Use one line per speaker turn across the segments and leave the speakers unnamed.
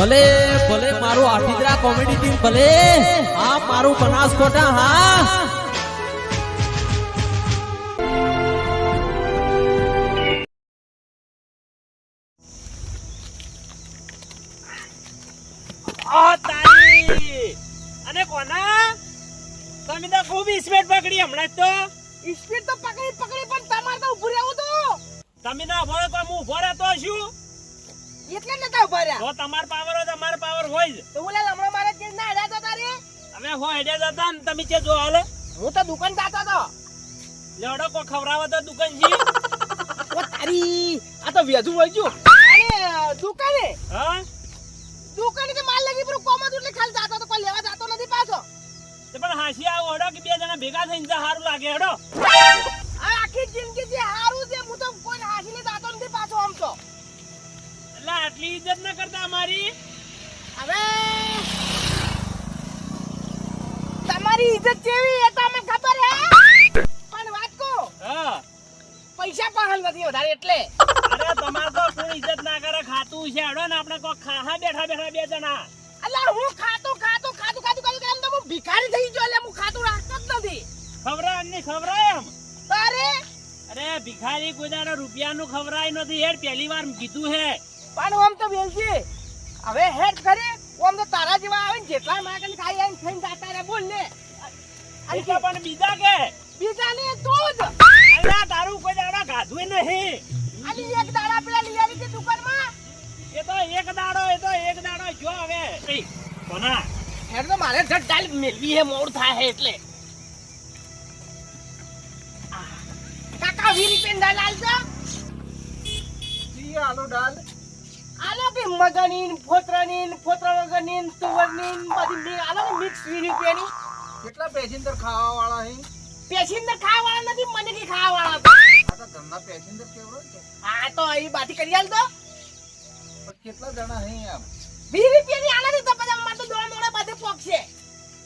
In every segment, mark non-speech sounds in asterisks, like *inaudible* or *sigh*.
ભલે ભલે મારું આઠિદ્રા કોમેડી ટીમ ભલે હા મારું બનાસકોટા હા.
અને કોના? તમે તો ખૂબ સ્પીડ પકડી હમણાં જ તો.
સ્પીડ તો પકડી પકડી પણ તમારે તો ઉભું રહેવું તો.
તમે ના ભરો તો હું ઊભો રહેતો છું
એટલે જ નતા ઊભા રહ્યા.
તો તમાર પાવર હોય તમારો પાવર હોય જ.
તો ઓલા લમણો મારે જે ના હેડ્યા હતા તારે
અમે હો હેડ્યા જતા ને તમે કે જો હાલે?
હું તો દુકાન જાતો તો.
લેડો કો ખવરાવો તો દુકાન જી
ઓ તારી આ તો વેજુ વળજ્યું અને દુકાને.
હા?
દુકાને તો માલ લગી પૂરું કોમ હતું એટલે ખાલી જાતો તો કોઈ લેવા જાતો નથી પાછો.
તે પણ હાસી આવો હડો કે બે જણા ભેગા થઈને જા સારું લાગે હડો.
આ આખી જિંદગી જે હારું છે હું તો કોઈ હાસી ને જાતો નથી પાછો આમ તો.
એટલે આટલી ઇજ્જત ન કરતા અમારી.
હવે તમારી ઇજ્જત કેવી એ તો અમને ખબર હે. પણ વાત કો
હા.
પૈસા પણ નથી વધારે એટલે.
અરે તમારે તો કોઈ ઇજ્જત ના કરે ખાતું છે. હડો ને આપણે કો ખાહા બેઠા બેઠા બે જણા.
અલા હું ખાતું ખાતું ખાતું ખાતું ખાતું એમ તો હું ભિખારી થઈ ગયો એટલે હું ખાતું રાખતો જ નથી.
ખબર એમની ખવરાય એમ.
અરે.
અરે ભિખારી કોઈ દાડો રૂપિયાનું ખવરાય નથી. હેડ પહેલી વાર કીધું હે.
પણ આમ તો વેલજી હવે હેડ કરી આમ તો તારા જેવા આવે ને જેટલા માગન ખાઈ આવીને થઈને જાતા રે બોલ ને
તો પણ બીજા કે?
બીજા ને તું જ.
અલ્યા તારું કોઈ દાડા ગાધું નહીં.
આલી એક દાડા પેલા લઈ આવી હતી દુકાનમાં.
એ તો એક દાડો એ તો એક દાડો. જો હવે. કોના
હેડ તો મારે જટ ડાલ મેલવી હે મોડ થાય હે એટલે. કાકા વીરી પેન ડાલ આલજો.
આલો ડાલ
આલો કે મગની ને ફોતરાની ને ફોતરા વગરની ને તુવરની ને બધી મી- આલો કે મિક્સ વીસ રૂપિયાની
કેટલા પેસેન્જર ખાવા વાળા હે?
પેશિંદર ખાવા વાળા નથી મને કે ખાવા વાળા
આ તો ઘરના પેસેન્જર કેવડો છે?
હા તો અહીં બાટી કરી આલ તો.
કેટલા જણા હે આમ?
વીસ રૂપિયાની આલાથી તો પછી અમારે તો દોડ દોડે બધે પોકશે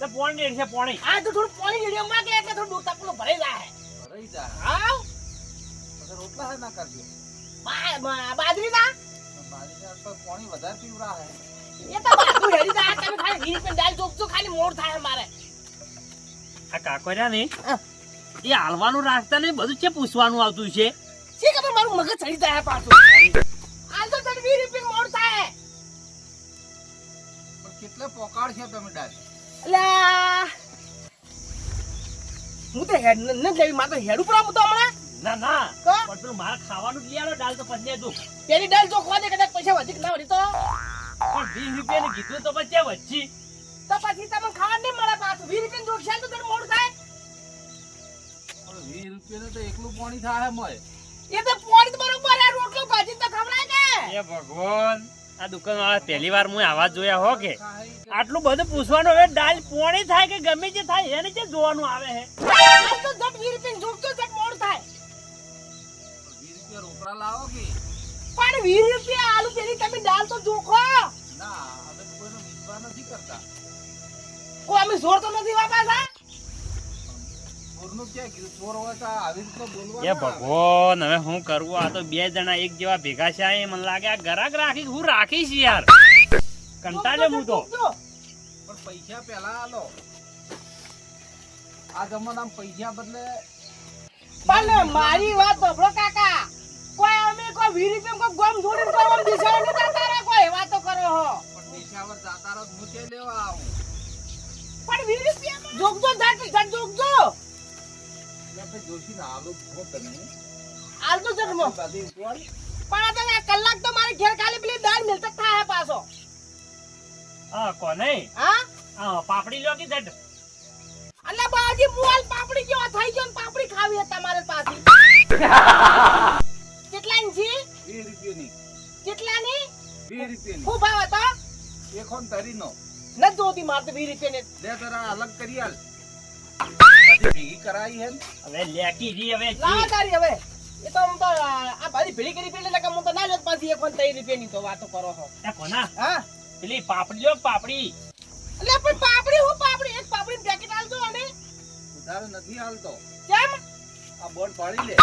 તો પોણી રેડ છે પોણી.
આ તો થોડું પાણી રેડિયો માંગે એટલે થોડું દૂધ તાપલું ભરાઈ જાય.
ભરાઈ જા
હાવ
પછી રોટલા હે ના કરજો.
બા- બા- બાજરી ના
પાણી વધારે પીવડા હે
એ તો બાજુ હેડી જાય તમે ખાલી વીસ રૂપિયા દાલ જોગજો ખાલી મોડ થાય મારે.
આ કાકોર્યા ને એ હાલવાનું રાખતા ને બધું છે પૂછવાનું આવતું છે.
મારું મગજ ચડી જાય પાછું? હાલ તો તને વીસ રૂપિયા મોડ થાય.
પણ પોકાડ છે તમે ડાલ
હું તો હેડ ન લેવી મારે તો હેડ ઉપર આવું તો હમણાં.
ના ના. પણ પેલું મારે ખાવાનું જ લઈ આલો દાલ તો પછી દઉં
પેલી દાલ જો ખોદે કદાચ પૈસા વધી ના વધી તો.
પણ વીસ રૂપિયા કીધું તો પછી વચ્ચી.
તો પછી તમને ખાવા નહીં મળે પાછું. વીસ રૂપિયા જોડશે તો તને મોડું થાય.
વીસ રૂપિયા તો એકલું પાણી થાય મોય
એ તો પોણી તો બરોબર આ રોટલો ભાજી તો ખવડાય કે
એ ભગવાન આ દુકાન વાળા પહેલી વાર હું આવા જોયા હો કે? આટલું બધું પૂછવાનું હવે દાલ પોણી થાય કે ગમે જે થાય એને જે જોવાનું આવે હે?
આ તો જટ વીસ રૂપિયા જોગતો જટ મોડ થાય.
રૂપિયા રોકડા લાવો કે?
પણ વીસ રૂપિયા આલુ પેલી તમે દાલ તો જોખો
ના અમે કોઈનો વિશ્વાસ નથી કરતા.
કોઈ અમે જોર તો નથી વાપરતા
એ ભગવાન હવે હું કરવું આ તો બે જણા એક જેવા ભેગા છે એ મને લાગે આ ગરાક રાખી હું રાખીશ યાર. કંટાળે હું તો.
પણ પૈસા પહેલા આલો. આ જમાનામાં પૈસા બદલે
પણ મારી વાત સાંભળો કાકા. અમે કોઈ વીરી રૂપિયા કો ગમ છોડીને કોઈ આમ દિશાઓ નહીં જતા રે કોઈ. વાતો કરો હો.
પણ પેશાવર જાતા રો હું તે લેવા આવું.
પણ વીસ રૂપિયા જોગજો જટ જટ જોગજો.
એટલે જોશી ના આલુ ખો તને
આલતો
બધી
પણ આ તને કલાક તો મારે ઘેર ખાલી પેલી દાળ મિલતા થાય પાછો.
હા કોને?
હા?
હા પાપડી લ્યો કે જડ
અલ્લા બાજી મુવાલ પાપડી કેવા થઈ ગયો ને પાપડી ખાવી હે તમારે પાછી. કેટલાની છે?
વીસ રૂપિયાની.
કેટલાની?
વીસ રૂપિયાની.
ખૂબ ભાવ હતો?
એકોન ને તરીનો.
ન જોતી માર તો 20 રૂપિયા
દે તારા અલગ કરી આલ. બધી ભેગી કરાઈ હે
હવે લેકી જી હવે લા
તારી હવે. એ તો આમ તો આ બધી ભેળી કરી પેલે લગા હું તો ના લેત પાછી એકોન ત્રણ રૂપિયાની તો વાતો કરો છો.
એ કોના?
હા.
પેલી પાપડી લો પાપડી.
એટલે પણ પાપડી હું પાપડી? એક પાપડી પેકેટ આલજો અને
ઉધાર નથી હાલતો
કેમ?
આ બોર્ડ પાડી લે.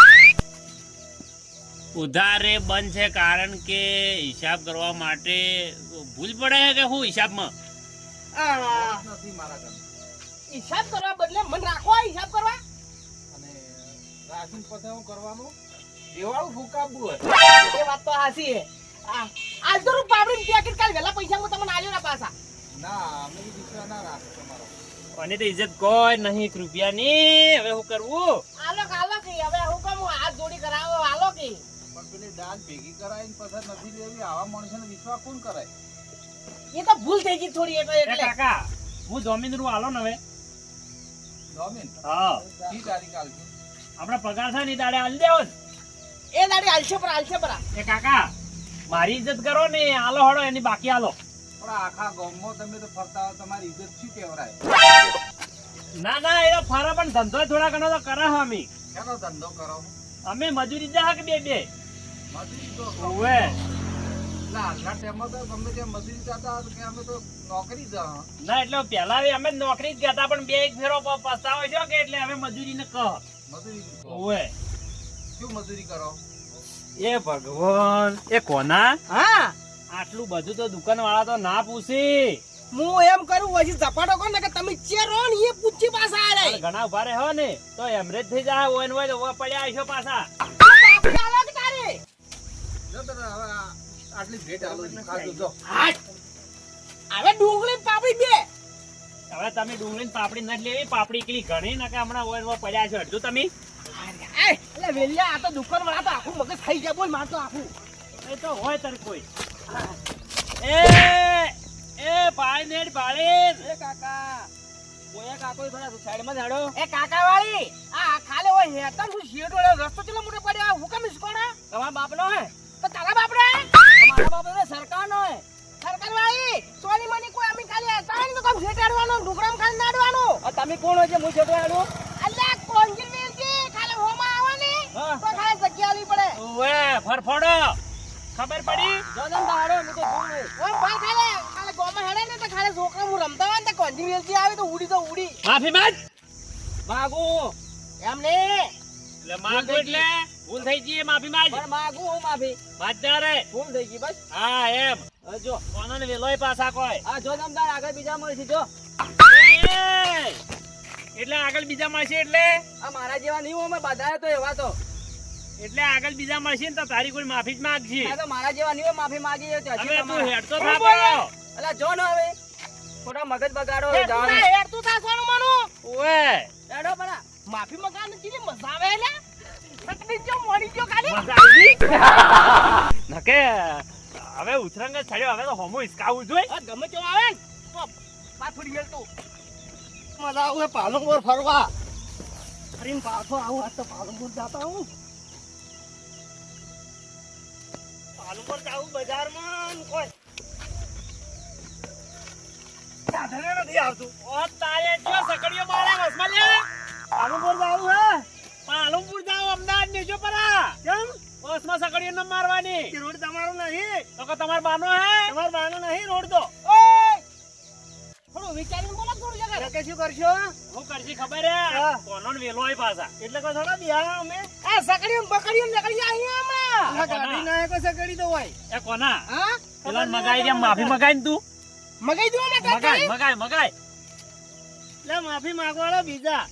ઉધારે બંધ છે કારણ કે હિસાબ કરવા માટે ભૂલ પડે કે હું હિસાબમાં?
આ,
નથી મારા
હિસાબ કરવા બદલે મને રાખવા હિસાબ કરવા.
અને રાખીને પછી હું કરવાનું? દેવાળું
એ વાત તો હાસી હે આ આજ તો પાપડી પેકેટ કાલ વેલા પૈસા હું તમને આલ્યો ના પાછા.
ના અમે ઈ ના રાખો તમારો.
અને તો ઇજ્જત કોઈ નહીં રૂપિયાની હવે શું કરવું
આલો આલોક આલો હવે હું હાથ જોડી કરાવો આલો કે.
પણ પેલી દાન ભેગી કરાવીને પછી નથી લેવી આવા માણસોને વિશ્વાસ કોણ કરાય?
એ તો ભૂલ થઈ ગઈ થોડી એટલે. એટલે
કાકા હું જમીન રૂ આલો ને હવે.
જમીન?
હા.
ઈ તારીખ આલજો.
આપણે પગાર થાય ને દાડે આલ દેવો
એ દાડે આલશે પર આલશે પર.
એ કાકા મારી ઇજ્જત કરો ને આલો હડો એની બાકી આલો.
પણ આખા ગામમાં તમે તો ફરતા હો તમારી ઇજ્જત શું કહેવરાય
ના ના એ ફરા પણ ધંધો થોડા ઘણો તો કરે અમે.
ધંધો કરો?
અમે મજૂરી જાહ કે બે બે.
ના હાલના ટાઈમમાં તો ગમે ત્યાં મજૂરી જતા હોય તો કે અમે તો નોકરી જ હા.
ના એટલે પેલા અમે નોકરી જ ગયા પણ બે એક ફેરો પસ્તાવો છો કે એટલે હવે મજૂરી ને કહ.
મજૂરી શું મજૂરી કરો?
એ ભગવાન એ કોના?
હા.
આટલું બધું તો દુકાન વાળા તો ના પૂછી.
હું એમ કરું પછી ઝપાટો કોણ ને કે તમે ચેરો ને એ પૂછી પાછા આ
ઘણા ઊભા રહે હો ને તો એમરેજ થઈ જાય હોય ને હોય તો પડ્યા હશો પાછા.
આટલી ભેટ આલો ખાજો જો.
હવે ડુંગળી ને પાપડી બે.
હવે તમે ડુંગળી ને પાપડી નથી લેવી પાપડી એકલી ઘણી ના હમણાં હોય પડ્યા છે. અડધું તમે.
એટલે વેલ્યા આ તો દુકાન વાળા તો આખું મગજ ખાઈ જાય બોલ માર તો આખું.
એ તો હોય તર કોઈ. એ એ પાણી નેડ
એ કાકા.
બોયા કાકો થોડા સાઈડમાં ઝાડો
એ કાકા વાળી આ ખાલે હોય હેતન શું શેડ વાળો રસ્તો ચલો મોટો પડ્યો હું કેમ ઇસકોણા
તમારા બાપ નો હે?
તો તારા બાપડે *laughs*
મારા બાપ ને સરકાર નો હે
સરકાર વાળી સોની મની કોઈ અમે ખાલી ને તો કામ શેટાડવાનો ઢુકરામ ખાલી નાડવાનો
તમે કોણ હોય છે? હું છોટો
અલ્લા ખાલી હોમાં આવવાની તો ખાલી જગ્યા આલવી પડે.
ઓવે ફરફડો. ખબર પડી?
જોદન દાડો હું તો જોઉં ઓય ભાઈ ખાલે ખાલે ગોમાં હેડે ને તો ખાલે છોકરા હું રમતા હોય ને તો આવી તો ઉડી તો ઉડી.
માફી માંગ. માગુ
એમ ને
એટલે માગુ એટલે. ભૂલ થઈ ગઈ માફી માંગ.
પણ માંગુ હું માફી.
માજદારે
ભૂલ થઈ ગઈ બસ.
હા એમ. જો. કોનો વેલોય પાછા કોઈ?
આ જો દમદાર આગળ બીજા મળશે જો.
એટલે આગળ બીજા મળશે એટલે?
આ મારા જેવા નહીં હોય બધા તો એવા તો.
એટલે આગળ બીજા મળશે ને તો તારી કોઈ માફી જ માંગશે.
તો મારા જેવા નહીં હોય માફી માંગી
હવે તું હેડ તો થા.
અલા જો ને હવે. ખોટા મગજ બગાડો હવે માનું.
ઓએ
હેડો પણ માફી મંગાવવાની ચીલી મજા આવે લે. *laughs*
નકે હવે ઉતરંગ જ છડ્યો હવે તો હોમો હિસકાવું જોઈ
ગમે તેવો આવે ને. તો મેલતું મજા આવે પાલનપુર ફરવા. ફરીને પાછો આવું આજ તો પાલનપુર જાતા હું
પાલનપુર જાવું બજારમાં કોઈ.
સાધને નથી આવતું.
ઓ તારે જો સકડીઓ મારે વસમાં લે. પાલુપુર જાવું હે? અમદાવાદ પરા. કેમ? બસમાં સકડીએ ન મારવાની.
રોડ તમારો નહીં.
તો કે તમાર બાનો હે?
તમાર બાનો નહીં રોડ તો. થોડું વિચારીને બોલો થોડું જગા કે શું કરશો?
હું કરશી ખબર હે? કોનો વેલો હોય પાછા.
એટલે કો થોડા બિયા અમે. આ સકડીએ બકડીએ નકડી અહીંયા હમણાં
ગાડી
ના કો સકડી તો હોય.
એ કોના?
હા?
પેલા મગાઈ દે માફી મગાઈ ને તું?
મગાઈ દો
મગાઈ મગાઈ મગાઈ
લે માફી માંગવાળો બીજા.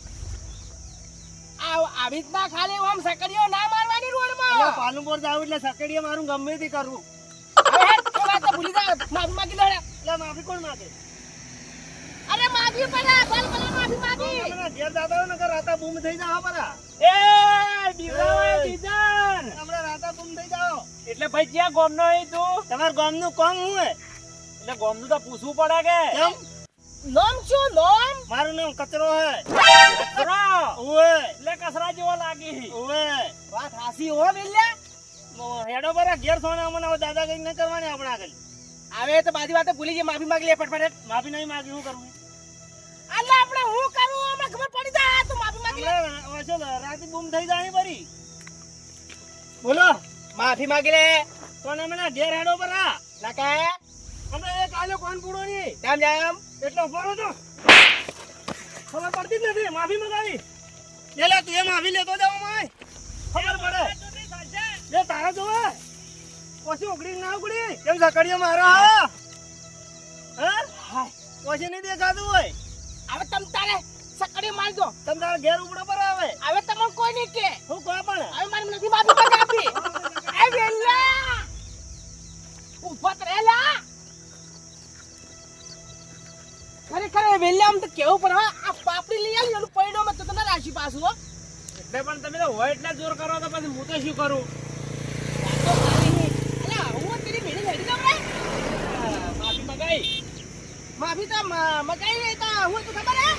આવી રીતના ખાલી ઓમ સકડીઓ ના મારવાની રોડમાં. પાલનપુર જાવ એટલે સકડીઓ મારું ગમે તે કરવું. ભૂલી જા. માફી માંગી લે એટલે માફી કોણ માંગે? અરે માફી પડા ભલ ભલા માફી માંગી. ઘેર દાદા ને રાતા બૂમ થઈ જાવ પરા.
એ દીવડાવે દીદાર
હમણાં રાતા બૂમ થઈ જાવ
એટલે ભાઈ ક્યાં ગોમનો હે તું?
તમાર ગામનું કોમ હું?
એટલે ગોમનું તો પૂછવું પડે કે.
કેમ? નામ શું નામ મારું નામ કચરો હે.
કચરો?
ઓએ
લે કસરા જેવો લાગી.
ઓએ વાત હાસી હો બિલ્લા. હેડો પર ઘેર સોના મને દાદા કઈ ન કરવાની આપણે આગળ. આવે તો બાજી વાતે ભૂલી ગઈ માફી માંગી લે ફટફટ. માફી નહીં માંગી હું કરું? અલ્લે આપણે હું કરું? અમને ખબર પડી જાય તો માફી માંગી લે. ઓછો રાતે બૂમ થઈ જાય પરી બોલો. માફી માંગી લે. કોને મને ઘેર હેડો પર આ લકા અમે કોણ પૂરો નહીં પૂડો જાય જામ એટલો ફરો તો. ખબર પડતી જ નથી માફી મંગાવી. લે લે તું એ માફી લેતો જાવ માય. ખબર પડે.
લે તારા જોવે. પછી ઉગડી ના ઉગડી કેમ સકડીએ મારો હા? હા? પછી નહીં દેખાતું હોય.
હવે તમ તારે સકડી મારી દો.
તમ તારે ઘેર ઉપડો પર આવે.
હવે તમને કોઈ નહીં કે.
હું કોઈ પણ.
હવે મારી નથી માફી માંગી આપી. *laughs* એ વેલા ઉભત રહેલા ખરેખર વેલ્યા આમ તો કેવું પણ આ પાપડી લઈ આવી એનું પૈડો તો તને રાશી પાછું હો.
એટલે પણ તમે તો હોય એટલા જોર કરો તો પછી હું તો શું કરું?
હું. ભેડી લડી દઉં રે
માફી મગાઈ.
માફી તો મગાઈ નહીં તો હું તો ખબર હે.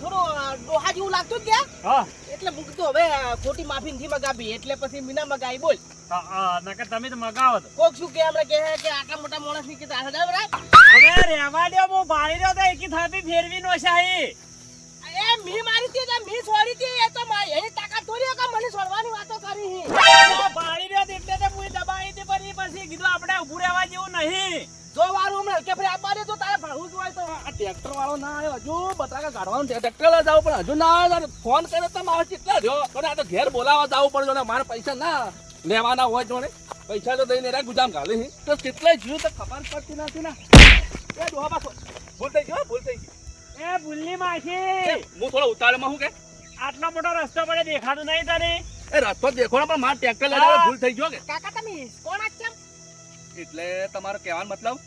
થોડું ડોહા જેવું લાગતું જ
હા.
એટલે મૂકતો હવે ખોટી માફી નથી મગાવી એટલે પછી મીના મગાવી બોલ.
નકર તમે તો મગાવો તો.
કોક શું કે હમણાં કે આટલા મોટા માણસની કે તારા
હવે રહેવા દો હું ભાળી રહ્યો તો એકી થાપી ફેરવી નો શાહી
એ મી મારી તી મી છોડી એ તો મા- એની તાકાત થોડી કે મને છોડવાની વાતો કરી હી.
ભાળી રહ્યો એટલે તો હું દબાઈ હતી પછી પછી કીધું આપણે ઊભું રહેવા જેવું નહીં.
જો વારું હમણાં કે ભાઈ આપવા દે તો તારે ભણવું જ હોય તો
આ ટ્રેક્ટર વાળો ના આવ્યો. હજુ બટાકા કાઢવાનું ટ્રેક્ટર લઈ જાવ પણ હજુ ના આવ્યો. ફોન કર્યો તો મારે કેટલા રહ્યો પણ આ તો ઘેર બોલાવા જવું પડે ને મારે પૈસા ના લેવાના હોય જોડે પૈસા તો દઈને રા ગુજામ ગાલે. તો કેટલા જીવ તો ખબર પડતી નથી ને. એ ડોહા પાછો. ભૂલ થઈ ગયો ભૂલ થઈ ગઈ.
એ ભૂલની માસી.
હું થોડો ઉતાવળમાં હું કે?
આટલો મોટો રસ્તો પડે દેખાતું નહીં તને?
એ રસ્તો દેખો ને પણ મારે ટ્રેક્ટર ભૂલ થઈ ગયો કે?
કાકા તમે કોણ ચમ
એટલે તમારો કહેવાનો મતલબ?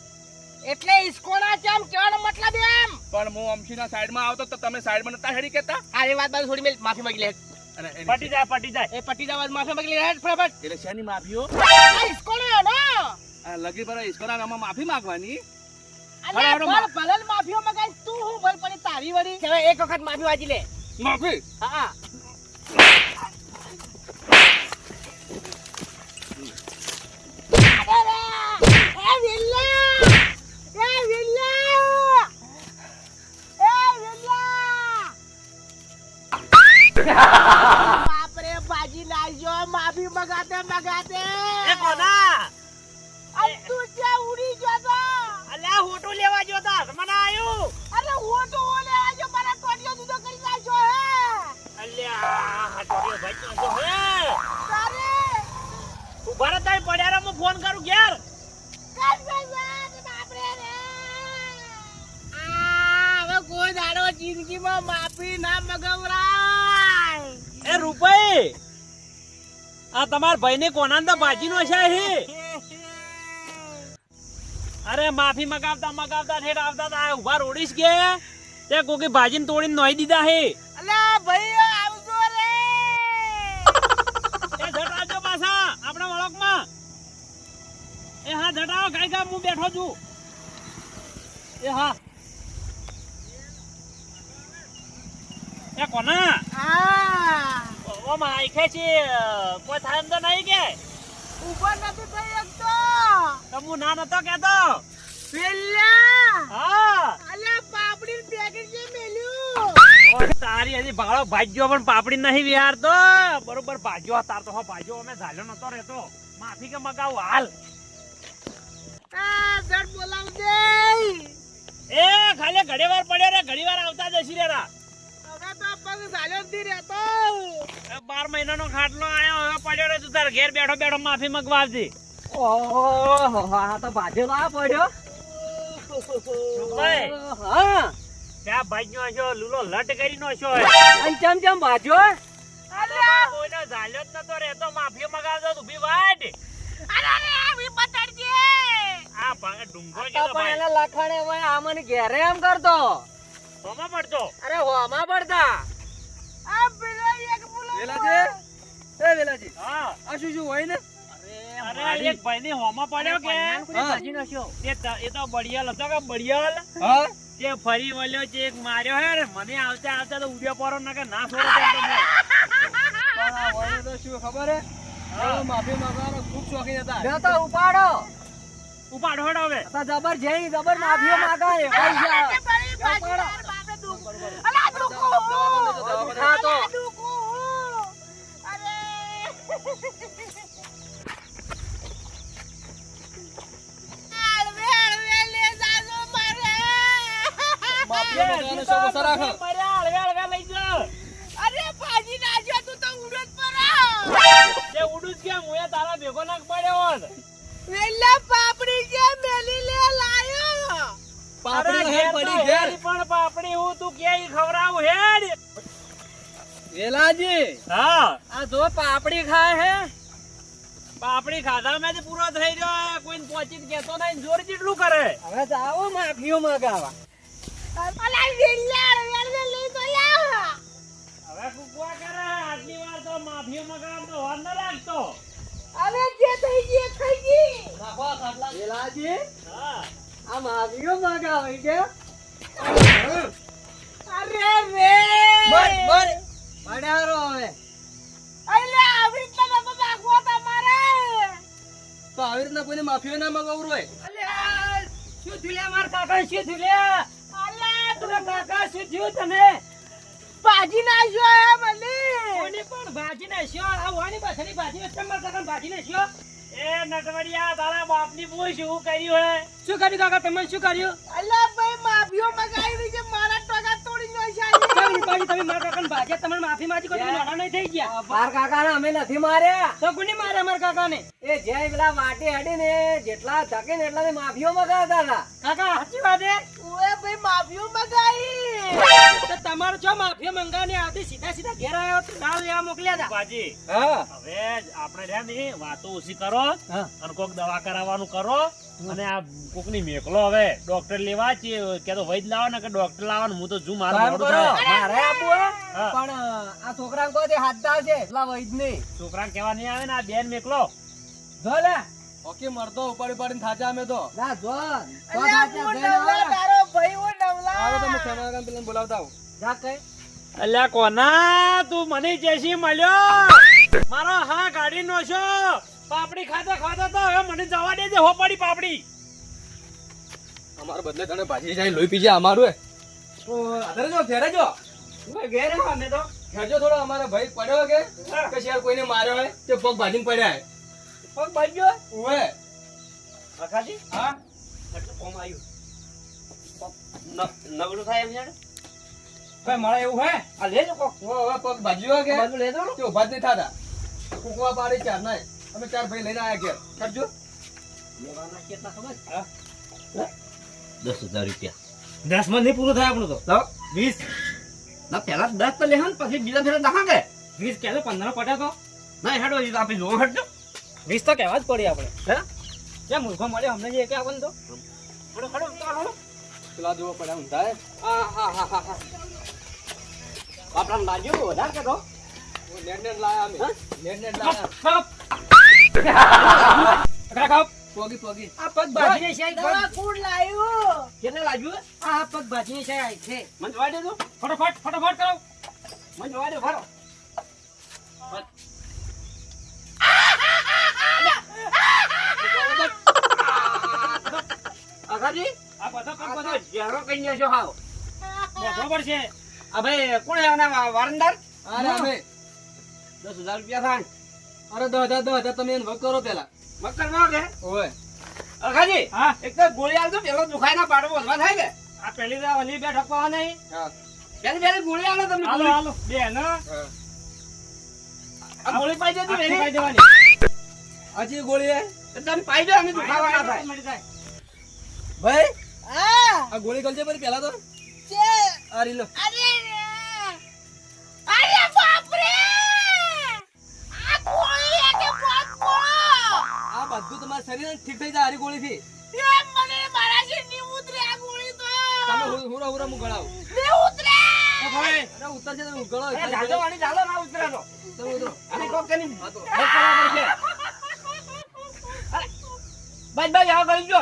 એટલે ઇસ્કોના ચમ કહેવાનો મતલબ એમ.
પણ હું અમશીના સાઈડમાં આવતો તો તમે સાઈડમાં નતા હેડી કેતા
આ એ વાત બાજુ થોડી મેલ માફી માંગી લે.
પટી જાય પટી જાય.
એ પટ્ટી જવા માફી માંગી લે ફટાફટ.
એટલે શેની માફીઓ
ઇસ્કોનો નો
લગી પર ઇસ્કોના નામમાં માફી માંગવાની?
ભલ માફીઓ મગાઈ તું હું ભલ પડી તારી વળી હવે એક વખત માફી વાજી લે.
માફી?
હા.
ફોન કરું ઘેર.
હવે કોઈ દાડો જિંદગીમાં માફી ના મગવરાય.
એ રૂપાઈ આ તમાર ભાઈને કોના તો ભાજી નો છે હે અરે માફી મગાવતા મગાવતા ઠેઠ આવતા તા ઊભા રોડીશ કે? તે કોકી ભાજીને તોડીને નોઈ દીધા હે?
અલ્યા ભાઈ
જટાવો ગાય હું બેઠો છું. એ હા. એ કોના?
આ
ઓ માઈખે છે કોઈ થાય એમ તો નહીં કે.
ઉપર નથી થઈ શકતો.
તમુ ના નતો કેતો
પેલા
હા.
અલે પાપડી પેકેટ જે મેલ્યું?
તારી હજી ભાડો ભાગ્યો પણ પાપડી નહીં વિહાર તો બરોબર ભાજ્યો તાર તો હો ભાજ્યો અમે ઝાલ્યો નતો રહેતો. માફી કે મગાવું હાલ.
આ ઘર
એ ખાલી ઘડી વાર પડ્યો રે ઘડી વાર આવતા જશી રે રા.
હવે તો પગ ચાલ્યો નથી રહેતો.
બાર મહિનાનો ખાટલો આયો હવે પડ્યો રે તું તાર ઘેર બેઠો બેઠો માફી મગવા આવજે
ઓહો આ તો ભાજેલો આ પડ્યો.
ભાઈ.
હા.
ભાજ્યો છો લૂલો લટ કરી નો છો
અને ચમ ચમ ભાજ્યો
કોઈનો ઝાલ્યો જ નતો રહેતો માફી મગાવતો તું બી વાટ.
અરે અરે પતડજે
આ ભાગે ડુંગો
તો પણ
ભાઈ.
એના લખાણે હોય ઘેરે એમ કરતો.
કોમાં પડતો.
અરે હોમાં પડતા.
આ પેલા એક બોલો
વેલાજી? એ વેલાજી
હા.
આ શું શું હોય ને?
અરે આ એક ભાઈની હોમાં પડ્યો કે?
હા.
તે એ તો બળિયાલ હતો કે બળિયાલ?
હા?
તે ફરી વળ્યો છે એક માર્યો હે મને આવતા આવતા તો ઉડ્યો પરો ના કે ના છોડો તો
શું ખબર હે? માફી માંગવાનો ખૂબ શોખીન હતા
લ્યો તો ઉપાડો.
ઉપાડો હોડ હવે.
તો જબર જઈ જબર માફીઓ
બાપે દુખ. અલા દુખો
હા? તો.
અલા અરે. હળવે હળવે લે જાજો મારે. પાપડી
હેડ પડી ઘેર.
પણ પાપડી હું તું કે ઈ ખવડાવું હેડ.
વેલાજી
હા.
આ જો પાપડી ખાય હે?
પાપડી ખાધા મેં પૂરો થઈ ગયો કોઈ પહોંચી કેતો નહીં જોર જેટલું કરે.
હવે જાઓ માફીઓ મગાવા
અલા વેલા વેલા લઈ તો લા
હવે કુકવા કરે આટલી વાર તો માફી મગાવતો હોર ન લાગતો.
હવે જે થઈ ગઈ થઈ ગઈ.
વેલાજી
હા.
આ માફીઓ મગાવે કે
અરે રે!
પડ્યારો હવે.
અલે આવી તો બાબા બાગવો તમારે.
તો આવી રીતના કોઈને માફીઓ ના મગાવવું હોય?
અલે
શું લે માર કાકા શું થયું
અલે
તારા કાકા શું થયું તને
ભાજી નાખ્યો હે મને.
કોને પણ ભાજી નાખ્યો? આ વાની પાછળની ભાજી વચ્ચે માર કાકા ભાજી નાખ્યો?
એ નટવડિયા તારા બાપની પૂછ શું કર્યું હે
શું કર્યું કાકા તમે શું કર્યું?
અલે ભાઈ માફીઓ મગાવી છે મારા ટોકા તોડી નો છે.
કેમ રૂપાજી તમે મારા કાકાને ભાજ્યા તમને માફી માંગી કોઈ તમે નાના નહીં થઈ ગયા?
માર કાકાને અમે નથી માર્યા.
તો કોને મારે અમારા કાકાને?
એ જે પેલા વાટે હડીને જેટલા ધકે ને એટલા માફીઓ મગાવતા હતા.
કાકા સાચી વાત હે
ઓએ ભાઈ માફીઓ મગાવી.
તો તમારો જો માફી મંગાને આવતી સીધા સીધા ઘેર આવ્યો તો ના લેવા મોકલ્યા હતા
બાજી
હા.
હવે આપણે રહ્યા ને વાતો ઓછી કરો અને કોક દવા કરાવવાનું કરો અને આ કોકની મેકલો હવે ડોક્ટર લેવા છે કે તો વૈદ લાવો ને કે ડોક્ટર લાવવાનું હું તો જુ મારું
મારે આપવું પણ આ છોકરા કોઈ હાથ છે એટલા વૈદ નહીં
છોકરા કેવા નહીં આવે ને આ બેન મેકલો.
જો લે. ઓકે મરતો ઉપાડી ઉપાડીને થાચા અમે તો. ના જો. તો
હું તારો ભાઈ હું નવલા.
આવો તો હું ખેમા કાકા પેલાને બોલાવતા આવું. જા કઈ.
અલ્યા કોના? તું મને જેસી મળ્યો? મારો હા ગાડી નો છો પાપડી ખાતા ખાતા તો હવે મને જવા દેજે હો પડી પાપડી.
અમાર બદલે તને ભાજી જાય લોહી પીજે અમારું હે તો આધારે જો ઘેરે જો.
ઘેર તો.
ફેરજો થોડો અમારો ભાઈ પડ્યો કે? કે શેર કોઈને માર્યો હોય તે પગ ભાજીને પડ્યા
પગ બાજ્યો
ઓએ
અખાજી
હા?
એટલે કોમ આવ્યું. ન- થાય એમ છે
ભાઈ મારે એવું હે?
આ લેજો કોક.
હવે પગ ભાજ્યો કે
બાજુ લેજો ને.
તે ઊભા થાતા. કુકવા પાડી ચાર નાય. અમે ચાર ભાઈ લઈને આયા ઘેર. કરજો.
લેવાના કેટલા ખબર?
હા.
દસ હજાર રૂપિયા. દસમાં નહીં પૂરું થાય આપણું તો. વીસ. ના પેલા દસ તો લેહન પછી બીજા ફેરા દહા કે વીસ કે પંદર પટ્યા તો. ના હેડો આપી જોવા હેડજો. વીસ તો કહેવા જ પડી આપણે. હે? કેમ મૂર્ખો મળ્યો? અમને જે કે આપણને તો. ખડો ખડો હડો
પેલા જોવો પડે ઊંધા હે
હા હા હા હા હા. આપણા લાગ્યું વધારે કે તો?
નેટ લાયા અમે. નેટ લાયા.
ખાપ
પોગી પોગી.
આ પગ ભાજીને છે
દવા કુડ લાયો?
કેને લાગ્યું આ પગ ભાજીને છે આઈ છે. મને જોવા દેજો. ફટાફટ ફટાફટ કરો. મને જોવા દે ફરો આખાજી આ બધો પગ બધો ઝેરો કઈ ને હાવ. બેઠો પડશે આ ભાઈ કોણ આવના વારંદાર?
અરે અમે
દસ હજાર રૂપિયા થાય.
અરે દસ હજાર દસ હજાર તમે એને વગ કરો પેલા
મક્કરમાં કે
ઓય.
અખાજી
હા.
એક તો ગોળી આલજો પેલો દુખાય ના પાડો વધવા થાય કે આ પેલી તો ઓલી બે ઠકવા નહીં. પેલી પેલી ગોળી આલો તમને
હાલો. હાલો. બે ના?
ગોળી પાઈ દેજો
આખી પાઈ દેવાની.
આજી ગોળી
તમે પાઈ દો અમે દુખાવા ના થાય
ભાઈ આ ગોળી ગલજે પરી પેલા તો?
છે.
આ રીલો.
અરે અરે બાપ રે આ ગોળી એ કે બાપો
આ બધું તમારા શરીર ઠીક થઈ જાય હારી ગોળી થી
એ મને મારા જે ની ઉતરે આ ગોળી તો.
તમે હુરા હુરા હું ગળાવ.
ને ઉતરે.
અરે ઉતરશે તમે ગળો
એ જાજો વાણી જાલો ના ઉતરે તો.
તમે ઉતરો.
આને કોક કરીને
હા તો.
બસ કરવા પડશે. બાજ બાજ આવો કરી જો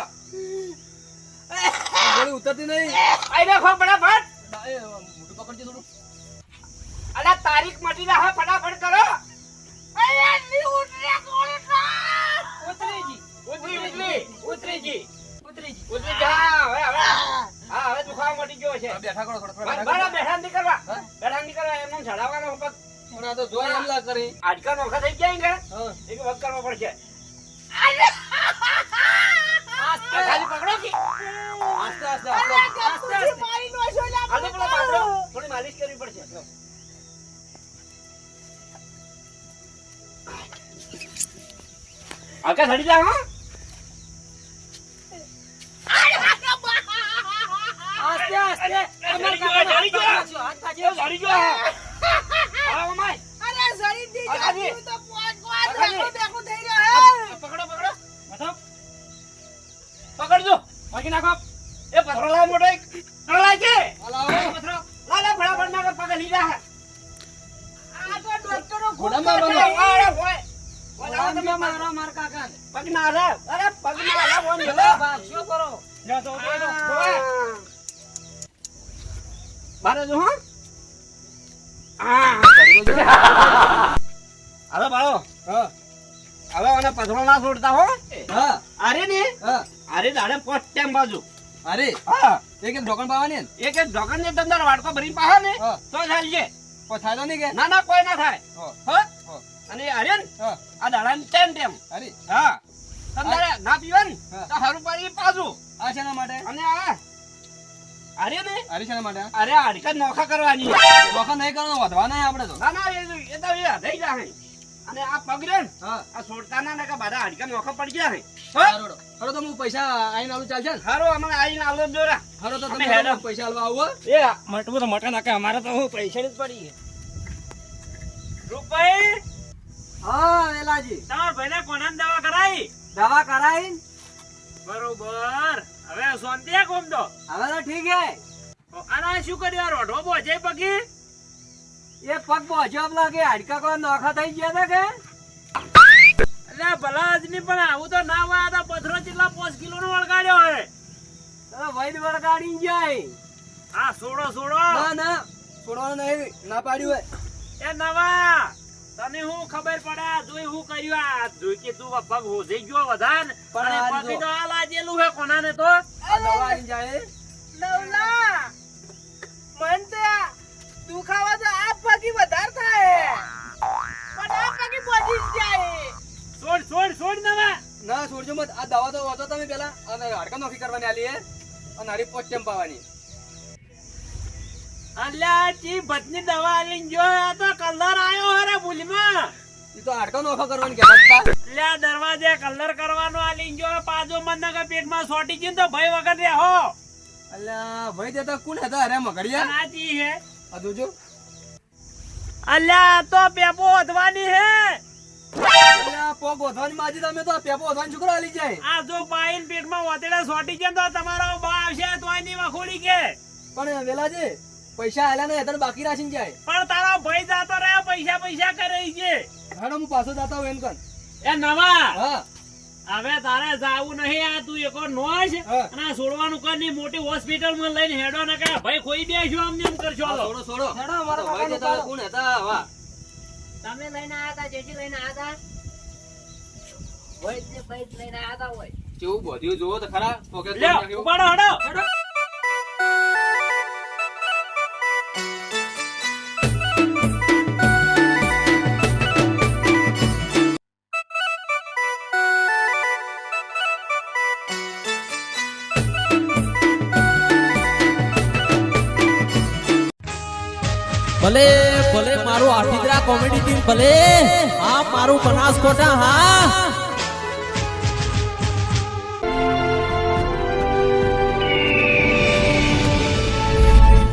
ગોળી ઉતરતી નહીં.
આઈ દેખો ફટાફટ.
મોટું પકડજો થોડું
અલા તારીખ મટી રહે ફટાફટ કરો.
અરે ની ઉતરે ગોળી તો
ઉતરીજી ઉતરી ઉતરી ઉતરીજી ઉતરીજી ઉતરી જા હવે હવે. હા. હવે દુખાવા મટી ગયો છે.
બેઠા કરો થોડા થોડા
બરાબર
બેઠા
નહીં કરવા
હા?
બેઠા નહીં કરવા એમને ચડાવવાનો પગ
કરો. તો જોઈ એમ લા કરી.
આજકાલ નોખા થઈ જાય ને
એક
એ વગ કરવા પડશે.
આસ્તે આસ્તે
અરે
આસ્તે
મારી નો છો લા
ખાલી પેલો થોડી માલિશ કરવી પડશે.
હકે સડી જા હા.
આસ્તે આસ્તે. અમાર
સડી સડી ગયો.
હાથ પાછો.
સડી ગયો હા હા
અરે જરીથી
અગાજી.
જાતું તો પોંચ પોંચ
અગાજી.
બેઠું બેઠું થઈ રહ્યો હે.
પકડો પકડો. મથો પકડજો. પકડી નાખો એ પથરો લાવ મોટો એક. પથરો લાવ કે પથરો. લા લા ફટાફટ નાખો પગ લીધા
આ તો ડોક્ટરો ખૂબ
ઘોડામાં બનો.
અરે હોય
ઓલામાં મારો માર. કાકાને.
પગ ના રે અરે પગ ના રે બોન
પેલા ભાગશો કરો.
જા તો તો તો બારે જો હા. હા હવે બાળો.
હા,
હવે પથરો ના છોડતા હો.
હા,
અરે ને. અરે દાડે પોચ ટાઈમ બાજુ.
અરે
હા.
એક એક ઢોકણ પાવાની ને
એક એક ઢોકણની અંદર વાડકો ભરી પાહે ને. તો ચાલશે
કોઈ થાય તો નહીં કે?
ના ના કોઈ ના થાય.
હા.
અને અરે આ દાડા ને ટેમ ટેમ.
અરે.
હા. તમારે ના પીવે ને તો હારું પાડી પાછું.
આ શેના માટે?
અને આ અરે ને
અરે શેના માટે?
અરે હાડકા નોખા કરવાની.
નોખા નહીં કરવાનો વધવા નહીં આપણે તો.
ના ના એ તો- એ તો એ થઈ જાય અને આ પગ રે?
હા.
આ છોડતા ના ને કે બધા હાડકા નોખા પડી ગયા હે?
હારો તો હું પૈસા આઈને આલું ચાલશે ને?
હારું અમને આવીને આલો દોરા
હારો તો તમે
હેડો.
પૈસા આલવા આવો
એ મટવું તો મટા નાખે અમારે તો હું પૈસા જ પડી રૂપાઈ
હા વેલાજી.
તમારા ભાઈને કોનાની દવા કરાઈ?
દવા કરાઈ
બરોબર. હવે શાંતિ કોમ તો?
હવે તો ઠીક હે.
અને શું કર્યું? રોઢો બોજે પગી?
એક પગ પહોંચ્યો લાગે. હાડકા કોઈ નોખા થઈ ગયા કે?
એટલે ભલા આજની પણ આવું તો ના હોય. તો પથરો જેટલા પાંચ કિલો નો વળગાડ્યો હે.
વૈદ વળગાડી જાય.
આ છોડો છોડો
ના ના. છોડો નહીં ના પાડ્યું હે
એ નવા તને હું ખબર પડે? જોઈ હું કર્યું? આ જોઈ કે તું પગ હોજઈ ગયો વધાન
પણ આ
તો આ લાજેલું હે કોનાને તો?
આ દવા આવીને જાય.
નવલા મન તે આ દુખાવા તો આ પગી વધાર થાય. પણ આ પગી પહોંચી જાય.
છોડ છોડ છોડ નવા.
ના છોડજો મત. આ દવા તો વાતો તમે પેલા. અને હાડકા નોખી કરવાની આલી હે. અને હારી ટેમ પાવાની.
અલ્યા ચી ભતની દવા આલીને જો આ તો કલર આયો હરે ભૂલમાં.
ઈ તો હાડકા નોખો કરવાની કહેતા હતા.
અલ્યા દરવાજે કલર કરવાનો આલીને જો પાજો મન નગર પેટમાં સોટી ગયું તો ભય વગર રહો.
અલ્યા ભાઈ દેતા કોણ હતા અરે મગડિયા
આ ચી હે.
આ જોજો.
અલ્યા તો પેપો વધવાની હે.
અલ્યા વધવાની માજી તમે તો પેપો વધવાની છોકરો આલી જાય.
આ જો પાઈન પેટમાં વાતેડા સોટી જાય તો તમારો બા આવશે તોયની વખોડી કે.
પણ વેલાજી પૈસા આલ્યા ને હેતર બાકી રાખીને જાય.
પણ તારો ભાઈ જાતો રહ્યો પૈસા પૈસા કરે છે.
હેડો હું પાછો જાતા એમ કન
એ નવા?
હા.
હવે તારે જાવું નહીં આ તું એકો નો
છે
અને છોડવાનું કરની મોટી હોસ્પિટલમાં લઈને હેડો ને કે ભાઈ ખોઈ દેજો અમને એમ કરશો.
છોડો છોડો
હેડો, અમારા
ભાઈ તે તારા કોણ હતા? વાહ.
તમે લઈને આયા હતા જેથી લઈને આયા હતા? વૈદ ને લઈને આયા હતા હોય.
કેવું બધું જોવો તો ખરા. પોકેટ
ઉપાડો હડો.
ભલે ભલે મારું આઠીદરા કોમેડી ટીમ ભલે આ મારું બનાસકોટા હા.